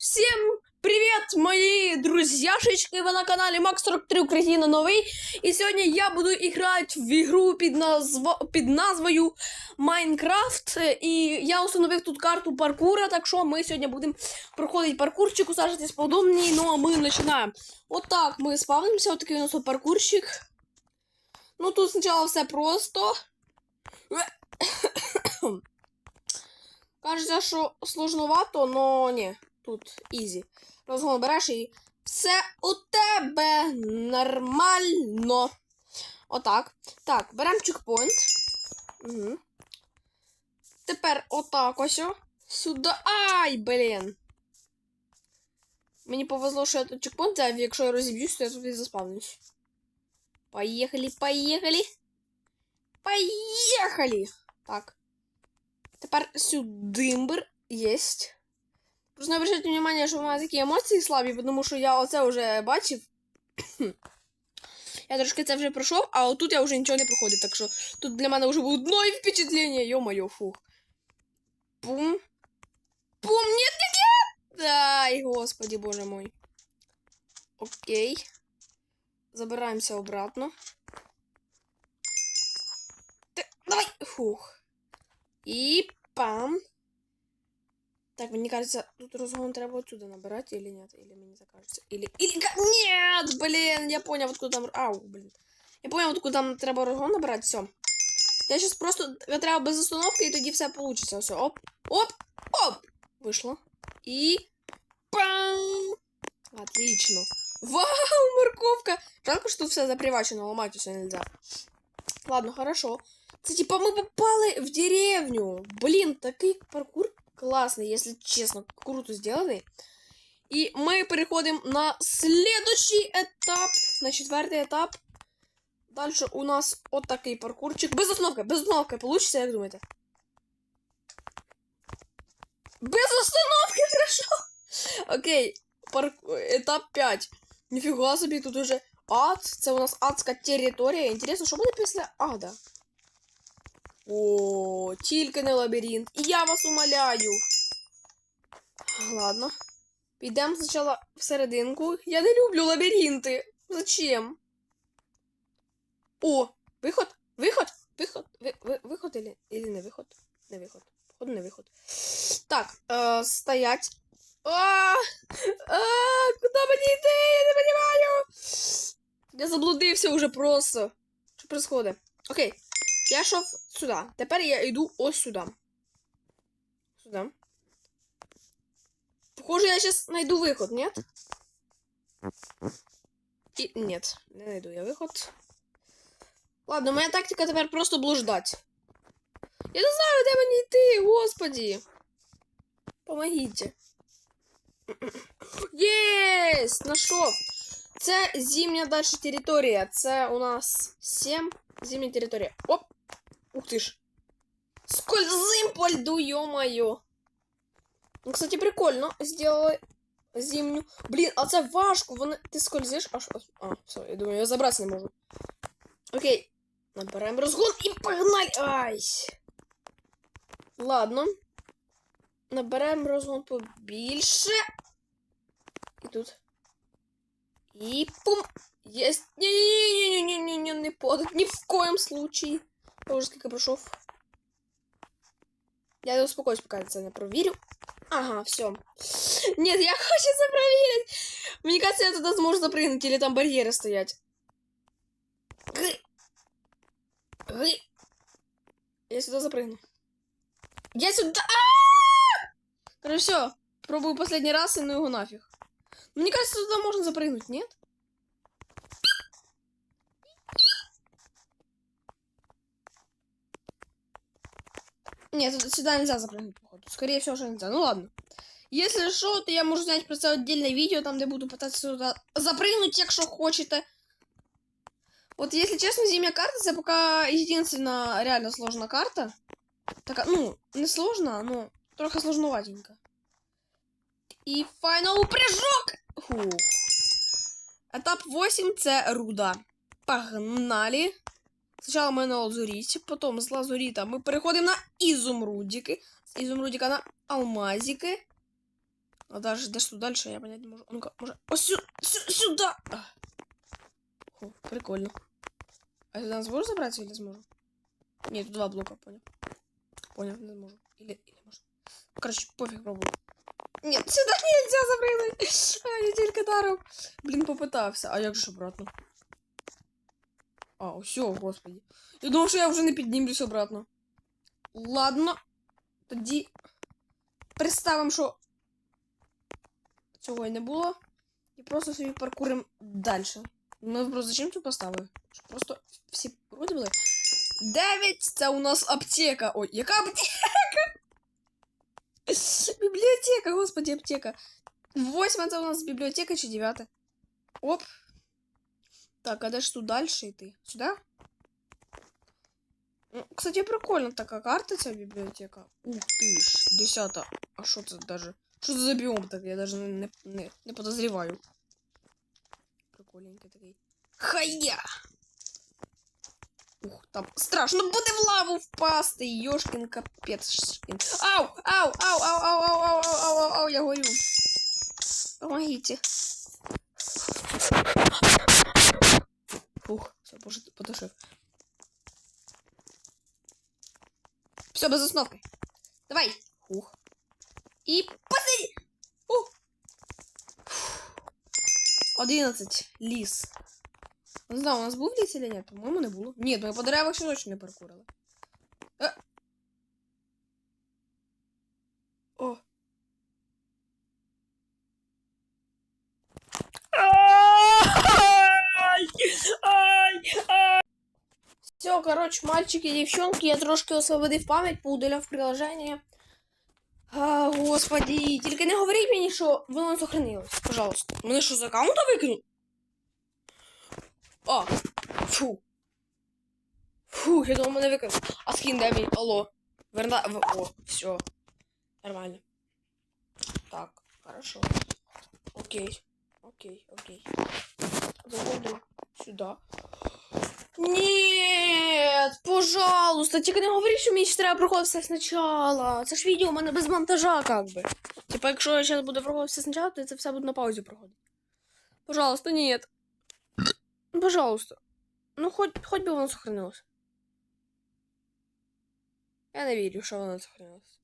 Всем привет, мои друзьяшечки! Вы на канале Макс 43 Україна новий. І сьогодні я буду грати в ігру під, назва... під назвою Майнкрафт. І я установив тут карту паркура, так що ми сьогодні будемо проходити паркурчик, усаживайтесь поудобнее, ну а ми починаємо. От так ми спавнимося, отакий у нас паркурчик. Ну тут спочатку все просто. Кажеться, що сложновато, но ні. Тут ізі. Розгон береш і все у тебе нормально. Отак. Так, беремо чекпоінт. Угу. Тепер отак ось. Сюди. Ай, блін. Мені повезло, що я тут чекпоінт взяв, якщо я розіб'юсь, то я тут і заспавнюсь. Поїхали, поїхали. Поїхали! Так. Тепер сюдимбр єсть. Просто не обращайте внимание, що в мене такі емоції слабі, тому що я оце вже бачив. я трошки це вже пройшов, а отут я вже нічого не проходив, так що тут для мене вже будуть нові впечатлення. Йо-моє, фух. Пум. Пум, нет, нет, нет! Ай, господи, боже мой. Окей. Забираемся обратно. Так, давай! Фух. И пам. Так, мне кажется, тут разгон треба отсюда набирать или нет? Или мне так кажется? Или... Или... Нет, блин, я понял, откуда там... Ау, блин. Я понял, откуда там треба разгон набирать, все. Я сейчас просто... Треба без остановки, и тоді все получится. Все, оп, оп, оп. Вышло. И... Пам! Отлично. Вау, морковка! Жалко, что все запривачено, ломать все нельзя. Ладно, хорошо. Це типа мы попали в деревню. Блин, такий паркур классный, если честно, круто сделанный. І ми переходимо на следующий етап, на четвертий етап. Дальше у нас от такий паркурчик. Без остановки, без остановки. Получится, як думаєте? Без остановки, хорошо. Окей, парк... етап 5. Ніфіга собі, тут уже ад. Це у нас адська територія. Інтересно, що буде після ада? О, тільки не лабіринт. І я вас умоляю. Ладно. Підемо спочатку всерединку. Я не люблю лабіринти. Зачем? О, виход, виход, виход, ви, ви, виход или, или не виход? Не виход. Походу, не виход. Так, е, стоять. А, а, куди мені йти? Я не понимаю. Я заблудився уже просто. Що происходит? Окей. Я йшов сюди. Тепер я йду ось сюди. Сюди. Похоже, я сейчас найду выход, нет? И... Нет, не найду я выход. Ладно, моя тактика тепер просто блуждать. Я не знаю, де мені йти, господи. Помогите. Єсть! Нашов! Це зимня далі територія. Це у нас 7. Зимня територія. Оп! Ух ты ж. Скользим по льду, ё-моё. Ну, кстати, прикольно сделали зимню. Блін, а це важко. Вони... Ти скользиш, аж. А, все, я думаю, я забратися не можу. Окей. Набираємо розгон і погнали. Ай. Ладно. Набираємо розгон побільше. І тут. І пум. Есть. Не-не-не-не-не-не-не, не подать. Ни в коем случае. Я уже сколько прошов. Я успокоюсь, пока не проверю. Ага, все. Нет, я хочу это проверить. Мне кажется, я туда сможу запрыгнуть, или там барьеры стоять. Я сюда запрыгну. Я сюда. А! Короче, все. Пробую последний раз и ну его нафиг. Мне кажется, туда можно запрыгнуть, нет? Нет, сюда нельзя запрыгнуть, походу. Скорее всего, что нельзя. Ну ладно. Если что, то я можу снять просто отдельное видео, там, где буду пытаться сюда запрыгнуть, якщо хочете. Вот, если честно, зимняя карта, это пока единственная реально сложная карта. Така, ну, не сложно, но трохи сложноватенько. І файнал прыжок! Фух. Етап 8 це руда. Погнали. Спочатку ми на лазуріті, потім з лазуріта ми переходимо на ізумрудики. З ізумрудика на алмазики. А даже десь тут дальше я понять не можу. А Ну-ка, може. Ось сю, сю, сюда! А. О, прикольно. А я сюда зможу забраться или зможу? Нет, тут два блока, понял. Понял, не зможу. Или, или может. Короче, пофиг пробую. Нет, сюда нельзя запрыгнуть. А, я тільки даром. Блін, попитався. А як же ж обратно? А, все, господи. Я думав, що я вже не піднімлюсь обратно. Ладно. Тоді представимо, що цього і не було. І просто собі паркуримо далі. Ну, просто зачем це поставили? Щоб просто всі вроді були. Дев'ять це у нас аптека. Ой, яка аптека? Бібліотека, господи, аптека. Восьма це у нас бібліотека чи дев'ята? Оп. Так, а де ж тут далі йти? Сюди? Ну, кстати, прикольно така карта, ця бібліотека. Ух ти ж, десята. А що це даже? Що це за біом такий? Я даже не, не, не, не подозріваю. Прикольненький такий. Хая! Ух, там страшно буде в лаву впасти. Йошкін капець. Ау! Ау! Ау! Ау! Ау! Ау! Ау! Ау! Ау! Ау! Ау! Я горю. Помогите. Фух, все, потушив. Все, без основки. Давай. Ух. І посиди. Ух. 11. Ліс. Не знаю, у нас був ліс чи ні? По-моєму, не було. Ні, ми по деревах ще точно не паркурили. Е. О. Короче, мальчики и девчонки, я трошки освободив пам'ять, поудаляв приложення. А, господи, тільки не говоріть мені, що воно сохранилось. Пожалуйста. Мене що з аккаунта викинуть? А, фу. Фу, я думав, мене викинуть. А скін де мій? Алло. Верна... О, все. Нормально. Так, хорошо. Окей. Окей, окей. Заходим сюда. Нет, пожалуйста, тільки не говори, що мені ще треба проходити все спочатку. Це ж відео у мене без монтажа, как би. Типа, якщо я зараз буду проходити все спочатку, то це все буде на паузі проходити. Пожалуйста, нет. Пожалуйста. Ну, хоть, хоть би воно сохранилось. Я не вірю, що воно сохранилось.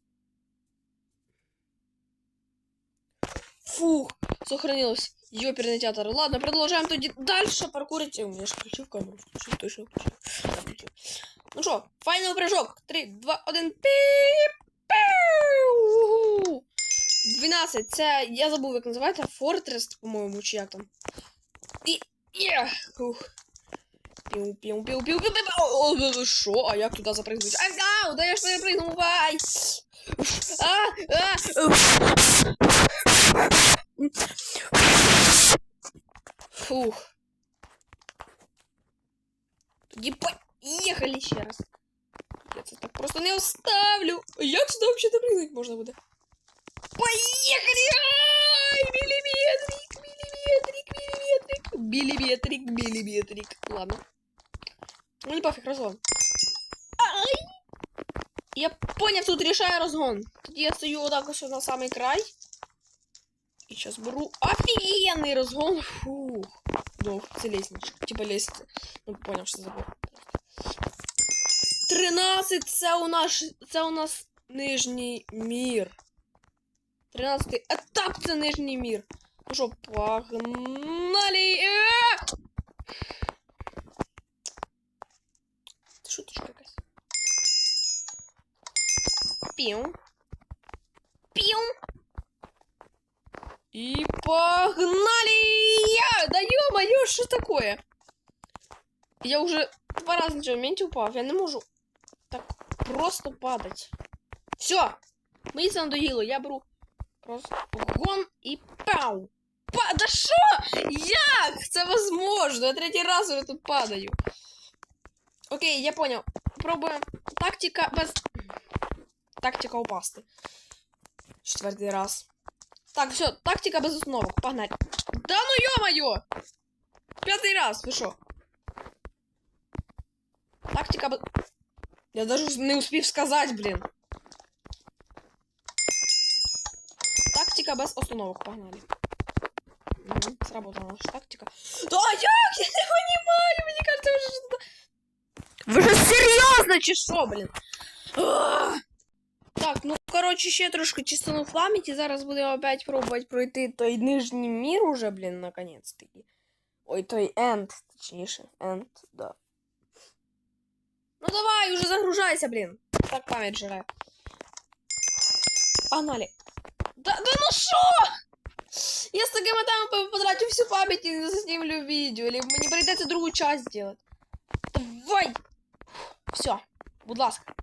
Фух, сохранилось. Ёперный театр. Ладно, продолжаем тоді дальше паркурить. О, я ж включив камеру. Включив, точно включив. Да, включив. Ну що, файний прыжок. 3, 2, 1. Піп! Піу! 12. Це, я забув, як називається. Фортрес, по-моєму, чи як там. І, є! Ух. Піу, піу, піу, піу, піу, піу. О, о, Що? А як туди запрыгнути? Ай, ау, да я ж перепрыгнув, вай! А, а, Фух. Тоді поїхали ще раз. Я це так просто не оставлю. А Як сюди взагалі допрыгнути можна буде? Поїхали! Ай, міліметрик, міліметрик, міліметрик. Міліметрик, міліметрик. Ладно. Ну не пофіг, розгон. Ай! Я поняв, тут рішаю розгон. Тоді я стою отак ось на самий край. И сейчас беру офигенный разгон. Фух. Ну, лестничка. Типа лестница. Ну, понял, що забув. 13 це у нас це у нас нижній мір. 13 етап це нижній мір. Ну що, погнали! Е! Шуточка якась. Піу. Піу. И погнали! Я! Да ё-моё, что такое? Я уже два раза на цьому моменті упав. Я не можу так просто падать. Все! Мені це надоїло. Я беру просто гон і пау! Па... Да що? Як? Це возможно? Я третій раз уже тут падаю. Окей, я понял. Пробуємо. Тактика без... Тактика упасти. Четвертий раз. Так, все, тактика без установок. Погнали. Да ну ё-моё! Пятый раз, вы шо? Тактика без... Я даже не успів сказать, блин. Тактика техніка без остановок. Погнали. Угу, сработала наша тактика. Да як? Я не понимаю, мені кажется, ви ж... Ви ж серйозно чи що, блін? Ах! Так, ну коротше, ще трошки чистину в пам'яті. Зараз будемо опять пробувати пройти той нижній мір уже, блін, наконець-таки. Ой, той енд, точніше. Енд, да. Ну давай, уже загружайся, блін. Так пам'ять жирає. Погнали. Да, да ну шо? Я с такими темпами потрачу всю память и не заснімлю видео. Или мені прийдеться другу часть сделать. Давай! Все, будь ласка.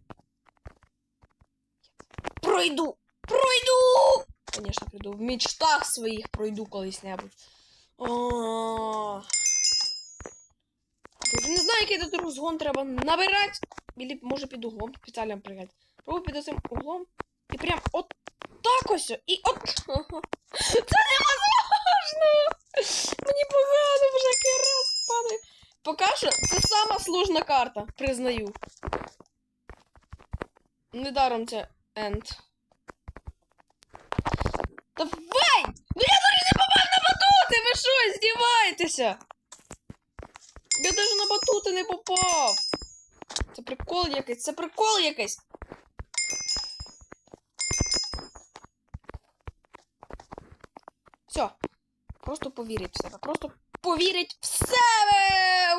Пройду! Пройду! Конечно, пройду. В мечтах своїх пройду колись-небудь. О. Не знаю, який тут розгон треба набирати. Или може під углом спеціально пригати. Пробую під цим углом. І прям от так ось. І от. Це невозможно! Мені погано вже раз падає. Поки що це сама сложна карта, признаю. Недаром це енд. Давай! Ну я навіть не попав на батути! Ви що, здіваєтеся? Я навіть на батути не попав. Це прикол якийсь, це прикол якийсь. Все. Просто повірить в себе. Просто повірить в себе!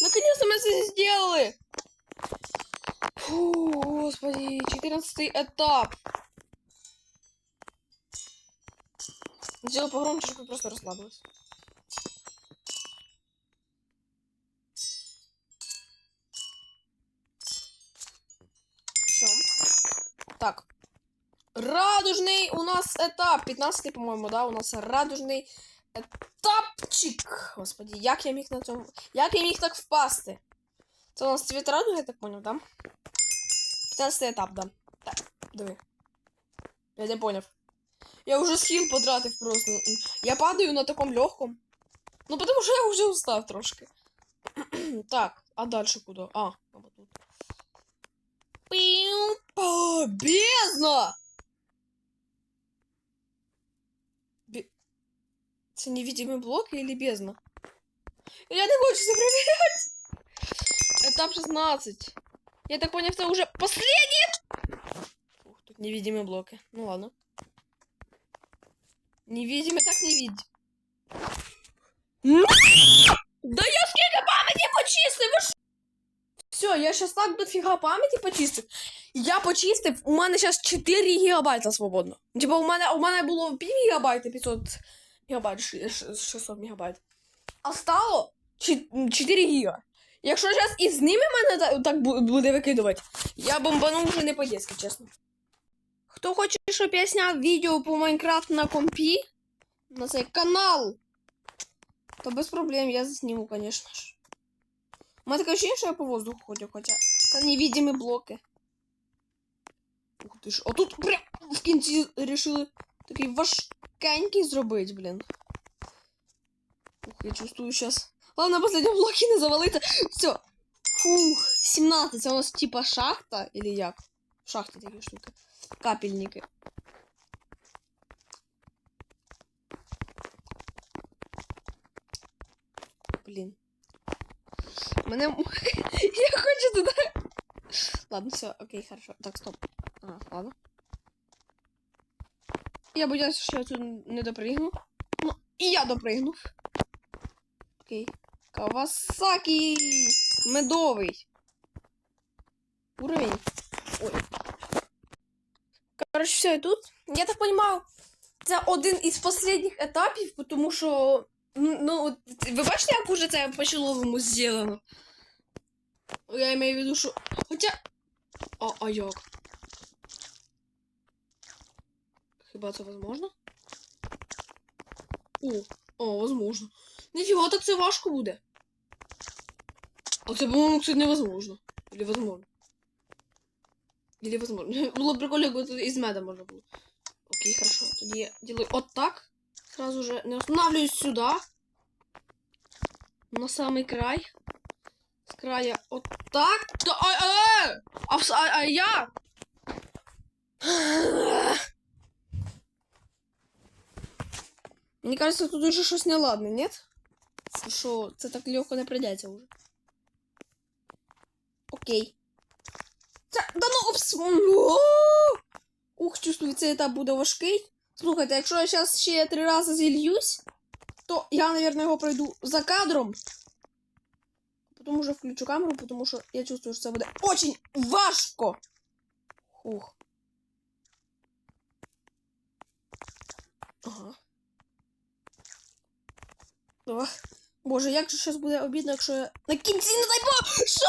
Наконец-то мы это сделали! Фу, господи, 14 этап. Сделай погромче, чтобы я просто расслабилась. Все. Так. Радужный у нас этап. 15 по-моему, да? У нас радужний етапчик. Господи, як я міг на цьому. Як я міг так впасти? Це у нас цвіт радуги, я так понял, да? 15 етап, да. Так, диви. Я не поняв. Я уже схил потратив просто. Я падаю на таком легком. Ну, потому что я уже устав трошки. так, а дальше куда? А, вот тут. Пиу, бездна! Бе... Це невидимі или бездна? Я не хочу проверять. Этап 16. Я так понял, это уже последний. Ух, тут невидимые блоки. Ну ладно. Невидимый так не видим. Да я скільки пам'яті почистив! Ви Все, я сейчас так дофіга пам'яті почистив. Я почистив, у мене зараз 4 гігабайта свободно. Типа у мене, у мене було пів гігабайта, 500 гігабайт, ш- ш- 600 мегабайт. А стало 4 гіга. Якщо зараз і з мене так бу- буде викидувати, я бомбану вже не по-дєцьки, чесно. Хто хоче, щоб я зняв відео по Майнкрафт на компі, на цей канал, то без проблем я засніму, звісно ж. У мене таке ощущение, що я по воздуху ходю, хоча це невидимі блоки. Ух ти ж. А тут прям в кінці рішили такий важкенький зробити, блін. Ух, я чувствую сейчас. Ладно, последнем блоке не завалити. Все. Фух, 17. Це у нас типа шахта или як? В шахті такі штуки. Капельники. Блін. Мене. Я хочу туди. Ладно, все, окей, хорошо. Так, стоп. Ага, ладно. Я боюсь, що я тут не допригну. Ну, і я допригнув. Окей. Кавасакі! Медовий. Уровень. Ой. Короче, все, і тут. Я так понимаю, це один із последніх етапів, тому що. Ну, ну, ви бачите, як уже це по-чоловому зроблено? Я маю в виду, що. Хоча. А, а як? Хіба це возможно? О, о, возможно. Ніфіга, так це важко буде. А це, по-моєму, кстати, невозможно. Или возможно. Или возможно. Було б прикольно, якби тут із меда можна було. Окей, хорошо. Тоді я делаю вот так. Сразу же не останавливаюсь сюда. На самый край. С края вот так. Да, а, а, а, в с- а, а я? Мені кажется, тут уже щось неладне, ні? Що це так легко не прийдеться уже. Окей. Це, да ну. Ух, чувствую, цей етап буде важкий. Слухайте, якщо я зараз ще три рази зільюсь, то я, мабуть, його пройду за кадром. Потім уже включу камеру, тому що я чувствую, що це буде очень важко. Ух. Ага. Ох. Боже, як же щось буде обідно, якщо я на кінці не дай Бог! Що?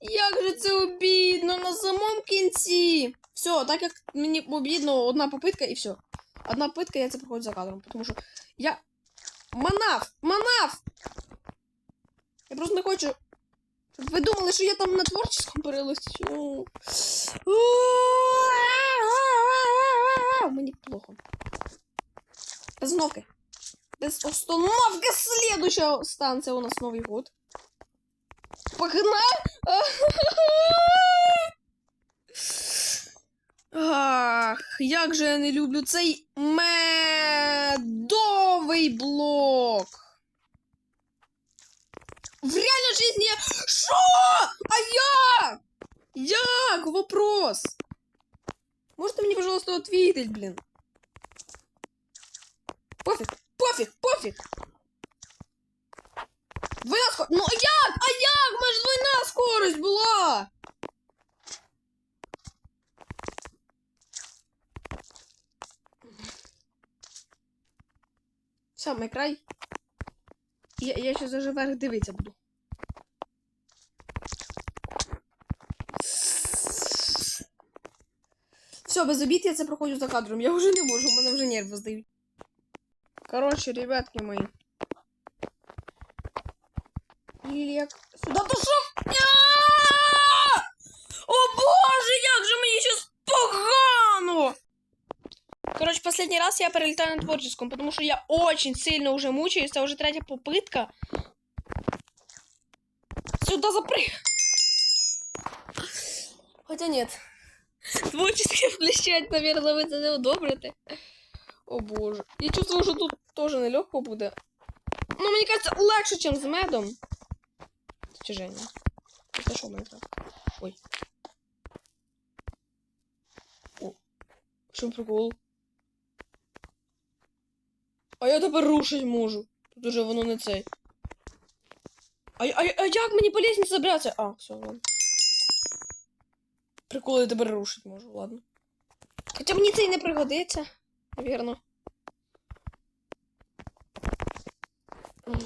Як же це обідно на самому кінці. Все, так як мені обідно, одна попитка і все. Одна попитка, я це проходжу за кадром, тому що я. Манав! Манав! Я просто не хочу. Ви думали, що я там на творческом перелистю. Мені плохо. Без остановки следующая станция у нас Новый год. Погнали! Як же я не люблю цей медовий блок. В реальной жизни я... Шо? А як? Як? Вопрос. Можете мені, пожалуйста, ответить, блин? Пофіг, пофіг, пофіг. Двойна скорость. Ну а як? А як? Ми ж двойна скорость була. Саме край. Я, я ще даже вверх дивитися буду. Все, без обід я це проходжу за кадром. Я вже не можу, у мене вже нерви здають. Короче, ребятки мої. Или як сюди пішов? Ня! О боже, як же мені щас погано! Короче, последний раз я перелетаю на творческом, потому что я очень сильно уже мучаюсь, это уже третья попытка. Сюда запрыг. Хотя нет. Творческий включать, наверное, ви це не одобрите. О боже. Я чувствую, що тут теж нелегко буде. Ну, мені кажется, легше, ніж з медом. Достижение. Это что, Майнкрафт? Ой. О. В чому прикол? А я тепер рушить можу. Тут уже воно не цей. А, а, а як мені по лестниці забратися? А, все, ладно. Прикол, я тепер рушить можу, ладно. Хоча мені це і не пригодиться, навірно. Ну,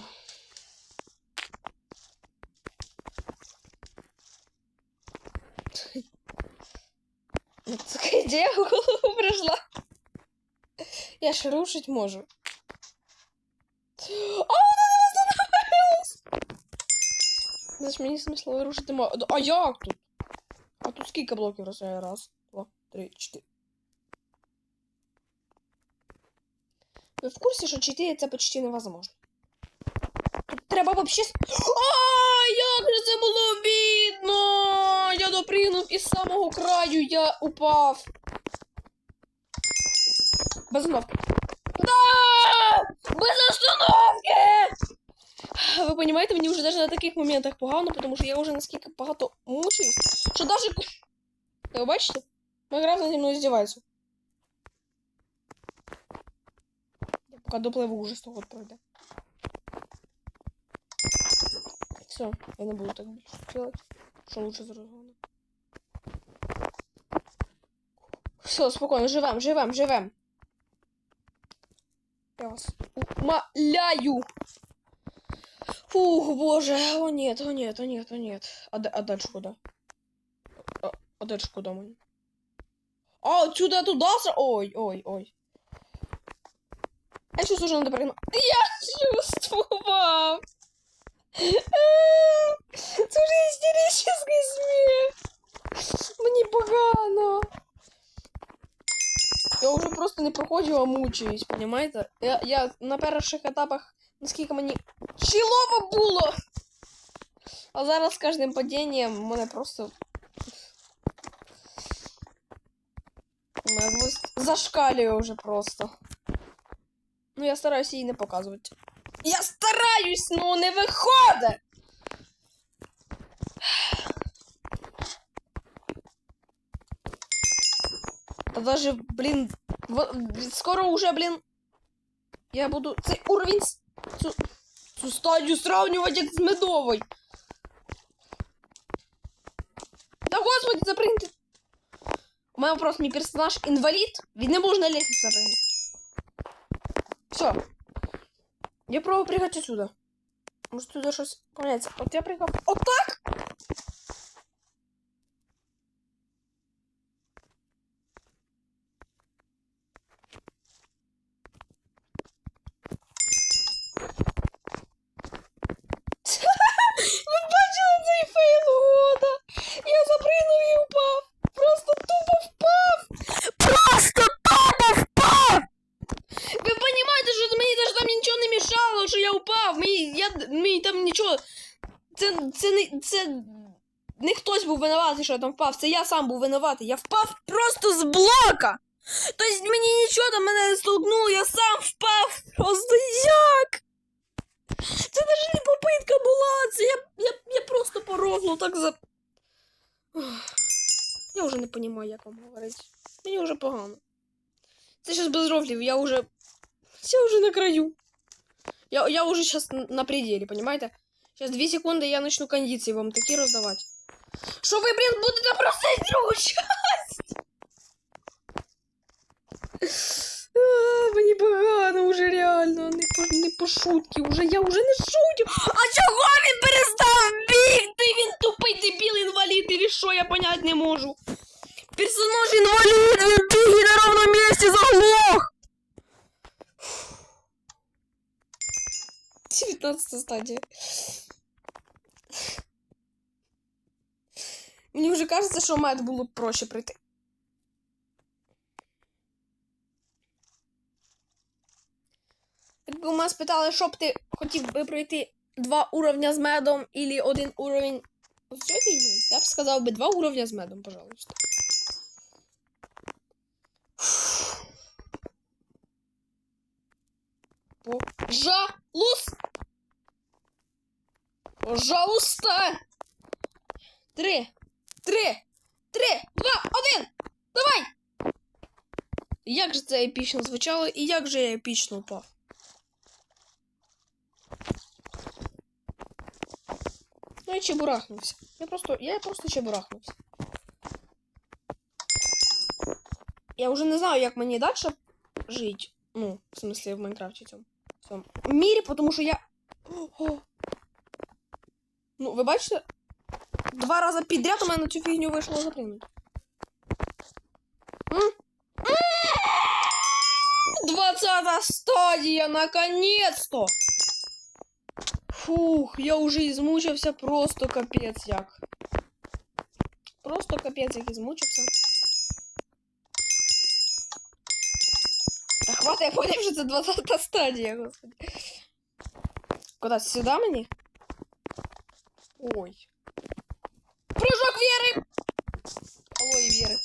Така ідея в голову прийшла. Я ж рушить можу. А вона не остановилась! Значить, мені смисло рушити можу. А як тут? А тут скільки блоків розстріляє? Раз, два, три, чотири. Ви в курсі, що 4 це почти невозможно. Тут треба вообще... А, як же це було обідно! Я допригнув із самого краю, я упав. Без остановки. Да! Без остановки! Ви розумієте, мені вже навіть на таких моментах погано, тому що я вже наскільки багато мучуюсь, що навіть... Ви бачите? Майнкрафт зі мною здівається. Я поки допливу уже з того пройде. Все, я не буду так більше делать. Що лучше з розгону. Все, спокійно, живем, живем, живем. Я вас умоляю. Фух, боже, о нет, о нет, о нет, о нет. А, а дальше куда? А, а дальше куда мы? А, отсюда туда Ой, ой, ой. Я чувствую, что надо прыгнуть. Я чувствовал. Це вже істеричний сміх. Мені погано. Я вже просто не проходжу, а мучаюсь, понимаєте? Я, я на перших етапах, наскільки мені чилово було. А зараз з кожним падінням мене просто. Моя злость зашкалює вже просто. Ну, я стараюся її не показувати. Я стараюсь, ну не виходить! Та даже, блін, скоро уже, блін. Я буду цей уровень цю, цю стадію сравнювати як з медовою. Та господи, запрыгнути. У мене просто мій персонаж інвалід. Він не може на лестницю запрыгнути. Все. Я пробую прыгать отсюда. Може туди щось поміняється. От я пригав. Отак! Ви був винуватий, що я там впав. Це я сам був винуватий. Я впав просто з блока. Тобто мені нічого там мене не столкнуло, я сам впав. Просто як? Це навіть не попитка була. Це я, я, я просто порогло так за. Ох. Я вже не розумію, як вам говорити. Мені вже погано. Це зараз без рофлів, я вже. Я вже на краю. Я, я уже сейчас на пределе, понимаете? Сейчас две секунды, и я начну кондиции вам такие раздавать. Что вы, блин, будете просить другу часть? А, Мені погано уже реально, не по, не по шутки, уже я уже не шутю. А чого він перестав бігти? Він тупий дебіл інвалід, или що, я понять не можу. Персонаж інвалід, він бігає на ровному місці заглох. 19 стадія. Мені вже кажеться, що мед було б проще пройти. Якби у мене спитали, що б ти хотів би пройти два уровня з медом или один уровень я б сказав би два уровня з медом, пожалуйста. Пожалуйста. Пожалуйста. Три. Три. Три. Два. Один. Давай. Як же це епічно звучало, і як же я епічно впав? Ну, я чебурахнувся. Я просто. Я просто чебурахнувся. Я вже не знаю, як мені далі жити. Ну, в смысле, в Майнкрафті цьому. В цьому мірі, тому що я. О! Ну, ви бачите? Два рази підряд у мене на цю фігню вийшло запрыгнути. М? М! Двадцята стадія, наконец-то! Фух, я уже измучився просто капець як. Просто капець як измучився. Та хватить, я поняв, що це 20 стадія, господи. Куда? Сюда мені? Ой. Прыжок Веры! Алло, и Веры.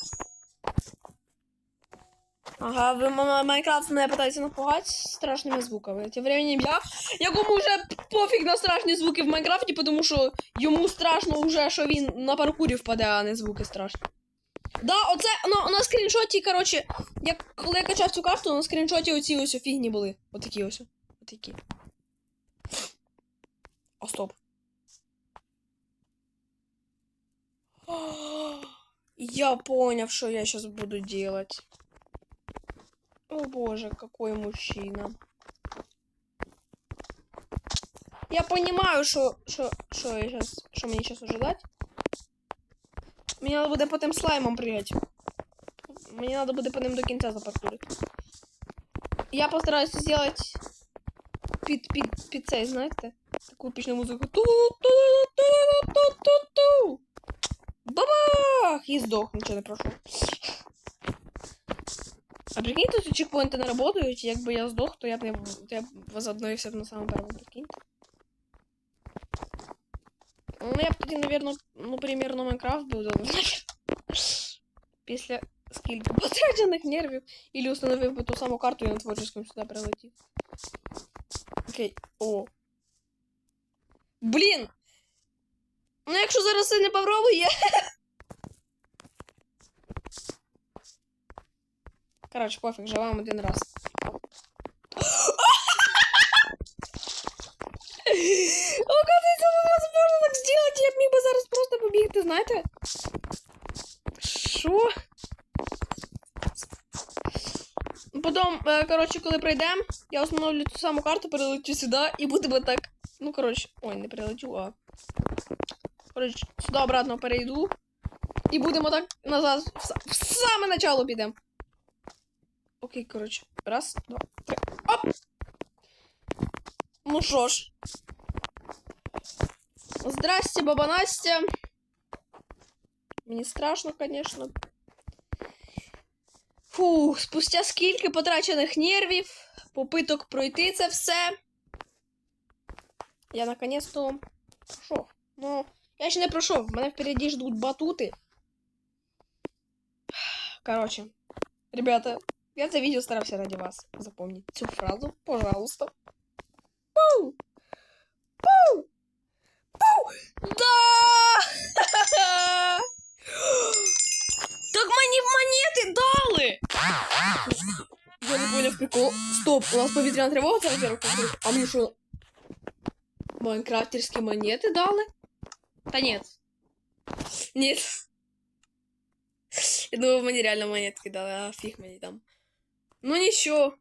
Ага, ви м- Майнкрафт мене питається напугати страшними звуками. Тим временем я, якому вже пофіг на страшні звуки в Майнкрафті, тому що йому страшно вже, що він на паркурі впаде, а не звуки страшні. Да, оце на, на скріншоті, коротше, як коли я качав цю карту, на скріншоті оці ось фігні були. Отакі ось. Отакі. О, стоп. Я понял, что я сейчас буду делать. О боже, какой мужчина. Я понимаю, что, мне сейчас ожидать. Мне надо буде по тим слаймам прыгать. Мне надо буде по ним до кінця запаркурити. Я постараюсь сделать під, під, під цей, знаєте? Таку епічну музику. Ту-ту-ту-ту-ту-ту-ту. Бабах! І здох, нічого не пройшов. А прикиньте, ці чекпоінти не работають, якби я здох, то я б не то я б возобновився б на самому первому, прикиньте. Ну, я б тоді, наверно, ну, примерно Майнкрафт був давно. Після скільки потрачених нервів. Ілі установив би ту саму карту і на творческом сюди прилетів. Окей. О. Блін! Ну, якщо зараз це не попробує. Коротше, пофіг, живемо один раз. Оказується, можна так зробити. Я б міг би зараз просто побігти, знаєте? Що? Потім, е, коротше, коли пройдемо, я встановлю ту саму карту, перелечу сюди і будемо так. Ну, коротше, ой, не перелечу, а. Коротше, сюди обратно перейду. І будемо так назад в, в саме начало підемо. Окей, коротше. Раз, два, три. Оп! Ну що ж. Здрасте, баба Настя. Мені страшно, звісно. Фу, спустя скільки потрачених нервів, попиток пройти це все. Я наконец-то пройшов. Ну, я ще не пройшов, мене впереді ждуть батути. Короче, ребята, я це відео старався ради вас запомнить цю фразу, пожалуйста. Пау! Пау! Пау! Да! Так мені монети дали! Я не понял прикол. Стоп, у нас повітряна тривога, це во-первых, во-вторых, А мені що? Майнкрафтерські монети дали? Та нет. Я думаю, мені реально монетки дали, а фіг мені там. Ну нічого.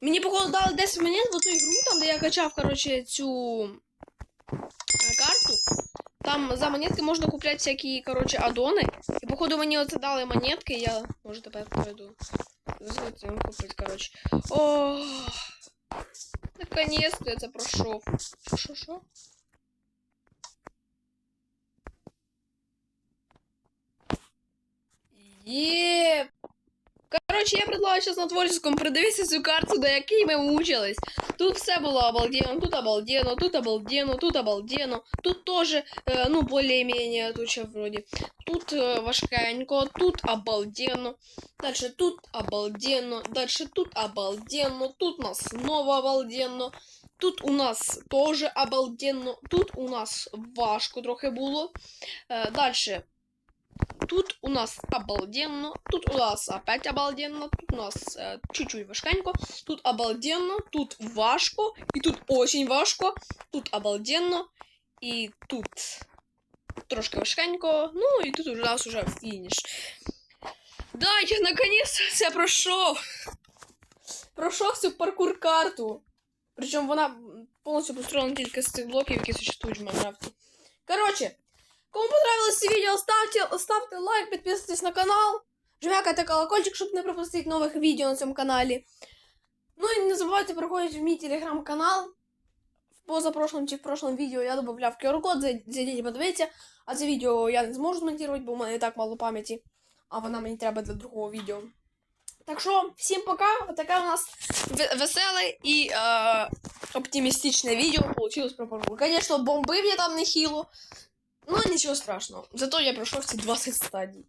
Мені, походу, дали 10 монет в ту ігру, там, де я качав, короче, цю е, карту. Там за монетки можна купляти всякі, короче, адони. І, походу, мені оце дали монетки, я, може, тепер пройду. Вам купити, короче. О, наконец-то я це пройшов. Є. Короче, я предлагаю сейчас на творческом продивитися цю карту, до якій ми мучились. Тут все було обалденно, тут обалденно, тут обалденно, тут обалденно. Тут тоже, э, ну, более-менее, тут ще вроде. Тут э, важкенько, тут обалденно. Дальше тут обалденно, дальше тут обалденно, тут у нас снова обалденно. Тут у нас тоже обалденно, тут у нас важко трохи було. Е, дальше. Тут у нас обалденно, тут у нас опять обалденно, тут у нас е, чуть-чуть важкенько, тут обалденно, тут важко, и тут очень важко, тут обалденно, и тут трошки важкенько, ну і тут у нас уже фініш. Да, я наконец-то це пройшов. Пройшов цю паркур-карту. Причому вона м, повністю построєна тільки з цих блоків, які существують в Майнкрафті. Коротше, кому понравилось це відео, ставте, ставте лайк, підписуйтесь на канал. Жмякайте колокольчик, щоб не пропустити нових відео на цьому каналі. Ну і не забувайте приходити в мій телеграм-канал. В позапрошлому чи в прошлому відео я додавав QR-код, зай- зайдіть і подивіться. А це відео я не зможу змонтувати, бо у мене і так мало пам'яті. А вона мені треба для другого відео. Так що, всім пока. Таке у нас ве- веселе і е, оптимістичне відео получилось про паркур. Звісно, бомбив я там нехило. Ну, нічого страшного. Зато я пройшов ці 20 стадій.